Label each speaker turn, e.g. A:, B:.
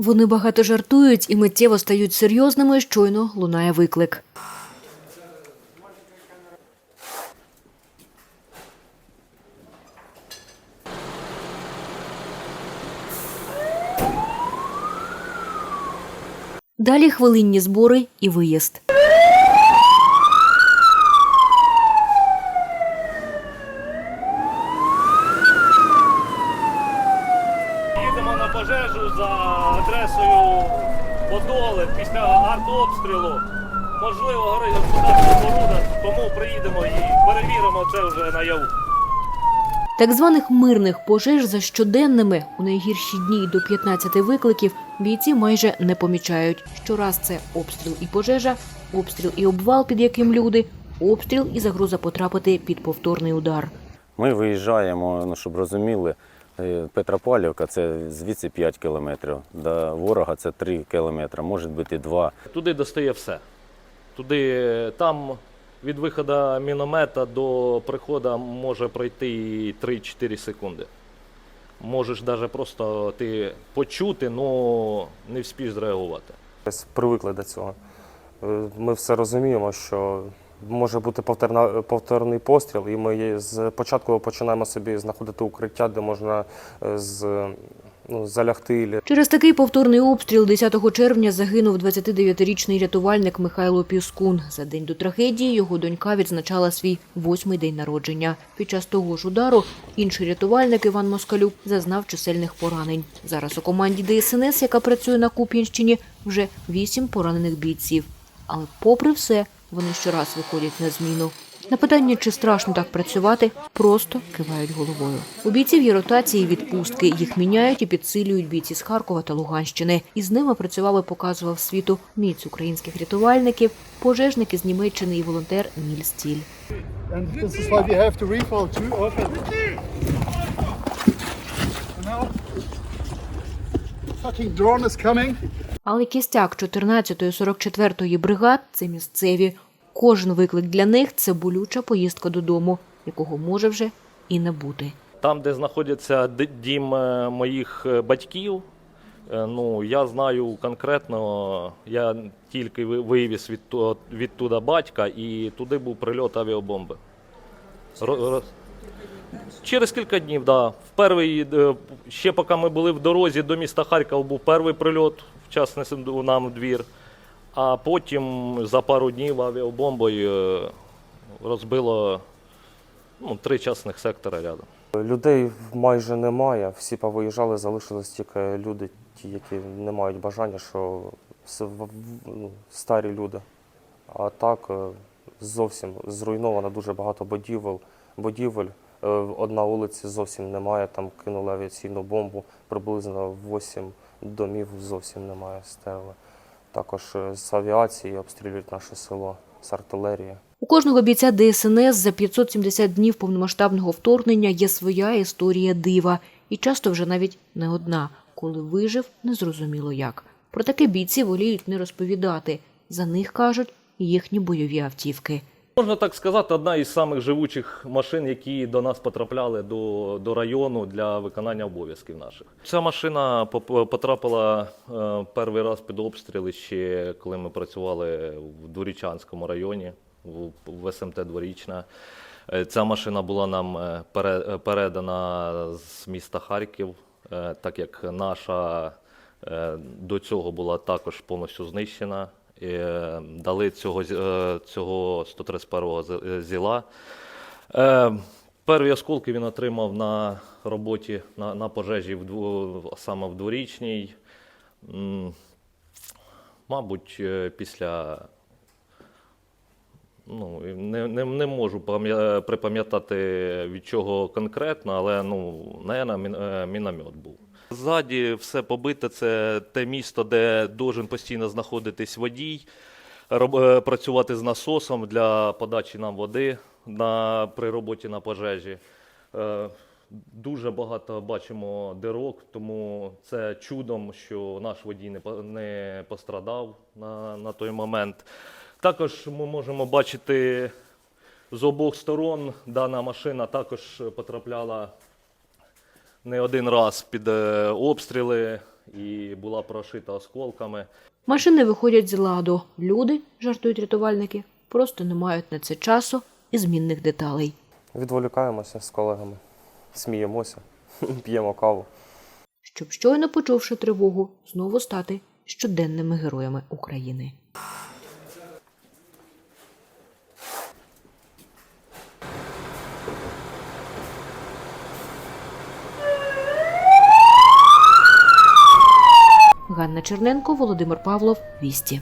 A: Вони багато жартують і миттєво стають серйозними, щойно лунає виклик. Далі хвилинні збори і виїзд.
B: Їдемо на пожежу за адресою Подоле після артобстрілу. Можливо, горить господарська споруда, тому приїдемо і перевіримо це вже наяву.
A: Так званих мирних пожеж за щоденними у найгірші дні до 15 викликів бійці майже не помічають. Щораз це обстріл і пожежа, обстріл і обвал, під яким люди, обстріл і загроза потрапити під повторний удар.
C: Ми виїжджаємо, ну, щоб розуміли, Петропавлівка це звідси 5 кілометрів, до ворога це 3 кілометри, може бути 2.
B: Туди достає все. Туди там від виходу міномета до приходу може пройти і 3-4 секунди. Можеш навіть просто ти почути, але не вспієш зреагувати.
D: Привикли до цього. Е, Ми все розуміємо, що може бути повторна, повторний постріл, і ми з початку починаємо собі знаходити укриття, де можна е, з, ну, залягти.
A: Через такий повторний обстріл 10 червня загинув 29-річний рятувальник Михайло Піскун. За день до трагедії його донька відзначала свій восьмий день народження. Під час того ж удару інший рятувальник Іван Москалюк зазнав чисельних поранень. Зараз у команді ДСНС, яка працює на Куп'янщині, вже вісім поранених бійців. Але попри все, вони щораз виходять на зміну. На питання, чи страшно так працювати, просто кивають головою. У бійців є ротації відпустки. Їх міняють і підсилюють бійці з Харкова та Луганщини. І з ними працював і показував світу міць українських рятувальників, пожежники з Німеччини і волонтер Ніль Стіль.
E: Fucking drone is coming.
A: Але кістяк 14-ї 44-ї бригад це місцеві. Кожен виклик для них це болюча поїздка додому, якого може вже і не бути.
B: Там, де знаходиться дім е, моїх е, батьків, е, ну я знаю конкретно, я тільки ви- вивіз від, ту- відтуда батька, і туди був прильот авіабомби. Ро- ро- Через кілька днів, да. В перший, е, ще поки ми були в дорозі до міста Харкова, був перший прильот, вчасно нам у двір. А потім за пару днів авіабомбою е, розбило ну, три частних сектора рядом.
D: Людей майже немає, всі повиїжджали, залишились тільки люди, ті, які не мають бажання, що в- в- ну, старі люди. А так е, зовсім зруйновано дуже багато будівель. будівель. Е, Одна вулиця зовсім немає, там кинули авіаційну бомбу, приблизно 8 домів зовсім немає стерли. Також е, з авіації обстрілюють наше село, з артилерії.
A: У кожного бійця ДСНС за 570 днів повномасштабного вторгнення є своя історія дива, і часто вже навіть не одна, коли вижив незрозуміло як. Про таке бійці воліють не розповідати. За них кажуть їхні бойові автівки.
B: Можна так сказати, одна із самих живучих машин, які до нас потрапляли до, до району для виконання обов'язків наших. Ця машина потрапила е, перший раз під обстріли ще коли ми працювали в Дворічанському районі, в, СМТ Дворічна. Е, Ця машина була нам е, пере- передана з міста Харків, так як наша до цього була також повністю знищена. Е, Дали цього, е, цього 131-го е, зіла. Перві осколки він отримав на роботі на, на пожежі в саме в дворічній. Мабуть, після Ну, не, не, не можу припам'ятати від чого конкретно, але ну, наверное, мін, міномет був. Ззаді все побите, це те місто, де должен постійно знаходитись водій, е, працювати з насосом для подачі нам води на, при роботі на пожежі. Е, Дуже багато бачимо дирок, тому це чудом, що наш водій не пострадав на, на той момент. Також ми можемо бачити з обох сторон дана машина також потрапляла не один раз під е, обстріли. і була прошита осколками.
A: Машини виходять з ладу. Люди, жартують рятувальники, просто не мають на це часу і змінних деталей.
D: Відволікаємося з колегами, сміємося, п'ємо каву.
A: щоб щойно почувши тривогу, знову стати щоденними героями України. Ганна Черненко, Володимир Павлов, Вісті.